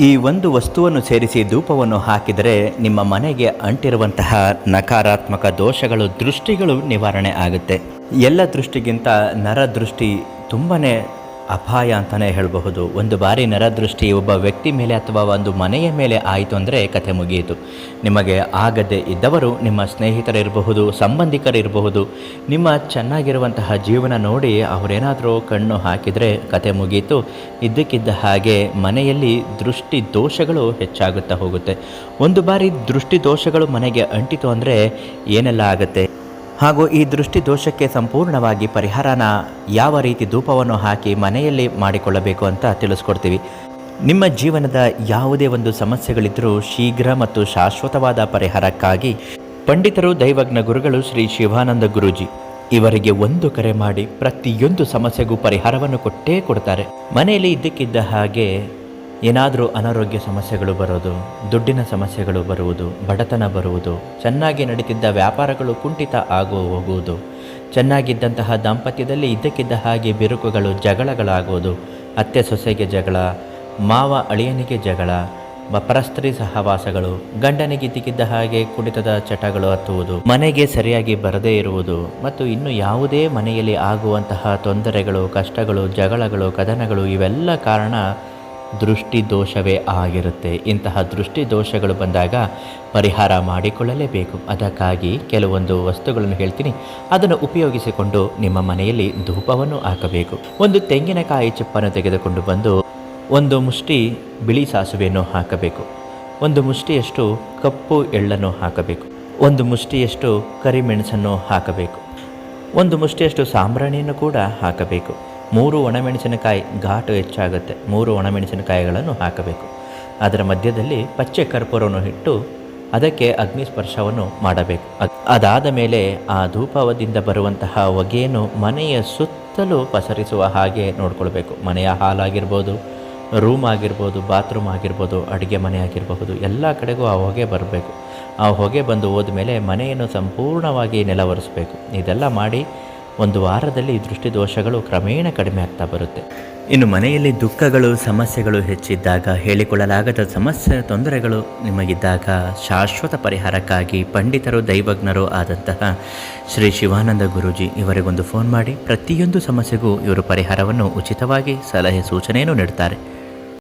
ಈ ಒಂದು ವಸ್ತುವನ್ನು ಸೇರಿಸಿ ಧೂಪವನ್ನು ಹಾಕಿದರೆ ನಿಮ್ಮ ಮನೆಗೆ ಅಂಟಿರುವಂತಹ ನಕಾರಾತ್ಮಕ ದೋಷಗಳು, ದೃಷ್ಟಿಗಳು ನಿವಾರಣೆ ಆಗುತ್ತೆ. ಎಲ್ಲ ದೃಷ್ಟಿಗಿಂತ ನರ ದೃಷ್ಟಿ ತುಂಬನೇ ಅಪಾಯ ಅಂತಲೇ ಹೇಳಬಹುದು. ಒಂದು ಬಾರಿ ನರದೃಷ್ಟಿ ಒಬ್ಬ ವ್ಯಕ್ತಿ ಮೇಲೆ ಅಥವಾ ಒಂದು ಮನೆಯ ಮೇಲೆ ಆಯಿತು ಅಂದರೆ ಕಥೆ ಮುಗಿಯಿತು. ನಿಮಗೆ ಆಗದೆ ಇದ್ದವರು ನಿಮ್ಮ ಸ್ನೇಹಿತರಿರಬಹುದು, ಸಂಬಂಧಿಕರಿರಬಹುದು. ನಿಮ್ಮ ಚೆನ್ನಾಗಿರುವಂತಹ ಜೀವನ ನೋಡಿ ಅವರೇನಾದರೂ ಕಣ್ಣು ಹಾಕಿದರೆ ಕತೆ ಮುಗಿಯಿತು. ಇದ್ದಕ್ಕಿದ್ದ ಹಾಗೆ ಮನೆಯಲ್ಲಿ ದೃಷ್ಟಿ ದೋಷಗಳು ಹೆಚ್ಚಾಗುತ್ತಾ ಹೋಗುತ್ತೆ. ಒಂದು ಬಾರಿ ದೃಷ್ಟಿ ದೋಷಗಳು ಮನೆಗೆ ಅಂಟಿತು ಅಂದರೆ ಏನೆಲ್ಲ ಆಗುತ್ತೆ? ಹಾಗೂ ಈ ದೃಷ್ಟಿ ದೋಷಕ್ಕೆ ಸಂಪೂರ್ಣವಾಗಿ ಪರಿಹಾರನ ಯಾವ ರೀತಿ ಧೂಪವನ್ನು ಹಾಕಿ ಮನೆಯಲ್ಲಿ ಮಾಡಿಕೊಳ್ಳಬೇಕು ಅಂತ ತಿಳಿಸ್ಕೊಡ್ತೀವಿ. ನಿಮ್ಮ ಜೀವನದ ಯಾವುದೇ ಒಂದು ಸಮಸ್ಯೆಗಳಿದ್ದರೂ ಶೀಘ್ರ ಮತ್ತು ಶಾಶ್ವತವಾದ ಪರಿಹಾರಕ್ಕಾಗಿ ಪಂಡಿತರು, ದೈವಜ್ಞ ಗುರುಗಳು ಶ್ರೀ ಶಿವಾನಂದ ಗುರೂಜಿ ಇವರಿಗೆ ಒಂದು ಕರೆ ಮಾಡಿ ಪ್ರತಿಯೊಂದು ಸಮಸ್ಯೆಗೂ ಪರಿಹಾರವನ್ನು ಕೊಟ್ಟೇ ಕೊಡ್ತಾರೆ. ಮನೆಯಲ್ಲಿ ಇದ್ದಕ್ಕಿದ್ದ ಹಾಗೆ ಏನಾದರೂ ಅನಾರೋಗ್ಯ ಸಮಸ್ಯೆಗಳು ಬರೋದು, ದುಡ್ಡಿನ ಸಮಸ್ಯೆಗಳು ಬರುವುದು, ಬಡತನ ಬರುವುದು, ಚೆನ್ನಾಗಿ ನಡೀತಿದ್ದ ವ್ಯಾಪಾರಗಳು ಕುಂಠಿತ ಆಗುವ ಹೋಗುವುದು, ಚೆನ್ನಾಗಿದ್ದಂತಹ ದಾಂಪತ್ಯದಲ್ಲಿ ಇದ್ದಕ್ಕಿದ್ದ ಹಾಗೆ ಬಿರುಕುಗಳು ಜಗಳಗಳಾಗುವುದು ಅತ್ತೆ ಸೊಸೆಗೆ ಜಗಳ, ಮಾವ ಅಳಿಯನಿಗೆ ಜಗಳ ಪರಸ್ತ್ರೀ ಸಹವಾಸಗಳು, ಗಂಡನಿಗೆ ಇದ್ದಕ್ಕಿದ್ದ ಹಾಗೆ ಕುಡಿತದ ಚಟಗಳು ಹತ್ತುವುದು, ಮನೆಗೆ ಸರಿಯಾಗಿ ಬರದೇ ಇರುವುದು ಮತ್ತು ಇನ್ನು ಯಾವುದೇ ಮನೆಯಲ್ಲಿ ಆಗುವಂತಹ ತೊಂದರೆಗಳು, ಕಷ್ಟಗಳು, ಜಗಳಗಳು, ಕದನಗಳು ಇವೆಲ್ಲ ಕಾರಣ ದೃಷ್ಟಿ ದೋಷವೇ ಆಗಿರುತ್ತೆ. ಇಂತಹ ದೃಷ್ಟಿ ದೋಷಗಳು ಬಂದಾಗ ಪರಿಹಾರ ಮಾಡಿಕೊಳ್ಳಲೇಬೇಕು. ಅದಕ್ಕಾಗಿ ಕೆಲವೊಂದು ವಸ್ತುಗಳನ್ನು ಹೇಳ್ತೀನಿ. ಅದನ್ನು ಉಪಯೋಗಿಸಿಕೊಂಡು ನಿಮ್ಮ ಮನೆಯಲ್ಲಿ ಧೂಪವನ್ನು ಹಾಕಬೇಕು. ಒಂದು ತೆಂಗಿನಕಾಯಿ ಚಿಪ್ಪನ್ನು ತೆಗೆದುಕೊಂಡು ಬಂದು ಒಂದು ಮುಷ್ಟಿ ಬಿಳಿ ಸಾಸುವೆಯನ್ನು ಹಾಕಬೇಕು. ಒಂದು ಮುಷ್ಟಿಯಷ್ಟು ಕಪ್ಪು ಎಳ್ಳನ್ನು ಹಾಕಬೇಕು. ಒಂದು ಮುಷ್ಟಿಯಷ್ಟು ಕರಿಮೆಣಸನ್ನು ಹಾಕಬೇಕು. ಒಂದು ಮುಷ್ಟಿಯಷ್ಟು ಸಾಂಬ್ರಾಣಿಯನ್ನು ಕೂಡ ಹಾಕಬೇಕು. ಮೂರು ಒಣಮೆಣಸಿನಕಾಯಿ ಘಾಟು ಹೆಚ್ಚಾಗುತ್ತೆ. ಮೂರು ಒಣಮೆಣಸಿನಕಾಯಿಗಳನ್ನು ಹಾಕಬೇಕು. ಅದರ ಮಧ್ಯದಲ್ಲಿ ಪಚ್ಚೆ ಕರ್ಪೂರವನ್ನು ಇಟ್ಟು ಅದಕ್ಕೆ ಅಗ್ನಿ ಸ್ಪರ್ಶವನ್ನು ಮಾಡಬೇಕು ಅದಾದ ಮೇಲೆ ಆ ಧೂಪದಿಂದ ಬರುವಂತಹ ಹೊಗೆಯನ್ನು ಮನೆಯ ಸುತ್ತಲೂ ಪಸರಿಸುವ ಹಾಗೆ ನೋಡಿಕೊಳ್ಬೇಕು. ಮನೆಯ ಹಾಲಾಗಿರ್ಬೋದು, ರೂಮ್ ಆಗಿರ್ಬೋದು, ಬಾತ್ರೂಮ್ ಆಗಿರ್ಬೋದು, ಅಡುಗೆ ಮನೆ ಆಗಿರಬಹುದು, ಎಲ್ಲ ಕಡೆಗೂ ಆ ಹೊಗೆ ಬರಬೇಕು. ಆ ಹೊಗೆ ಬಂದು ಹೋದ್ಮೇಲೆ ಮನೆಯನ್ನು ಸಂಪೂರ್ಣವಾಗಿ ನೆಲವರಿಸಬೇಕು. ಇದೆಲ್ಲ ಮಾಡಿ ಒಂದು ವಾರದಲ್ಲಿ ದೃಷ್ಟಿ ದೋಷಗಳು ಕ್ರಮೇಣ ಕಡಿಮೆ ಆಗ್ತಾ ಬರುತ್ತೆ. ಇನ್ನು ಮನೆಯಲ್ಲಿ ದುಃಖಗಳು, ಸಮಸ್ಯೆಗಳು ಹೆಚ್ಚಿದ್ದಾಗ ಹೇಳಿಕೊಳ್ಳಲಾಗದ ಸಮಸ್ಯೆ, ತೊಂದರೆಗಳು ನಿಮಗಿದ್ದಾಗ ಶಾಶ್ವತ ಪರಿಹಾರಕ್ಕಾಗಿ ಪಂಡಿತರು, ದೈವಜ್ಞರು ಆದಂತಹ ಶ್ರೀ ಶಿವಾನಂದ ಗುರೂಜಿ ಇವರಿಗೊಂದು ಫೋನ್ ಮಾಡಿ ಪ್ರತಿಯೊಂದು ಸಮಸ್ಯೆಗೂ ಇವರು ಪರಿಹಾರವನ್ನು ಉಚಿತವಾಗಿ ಸಲಹೆ ಸೂಚನೆಯನ್ನು ನೀಡ್ತಾರೆ.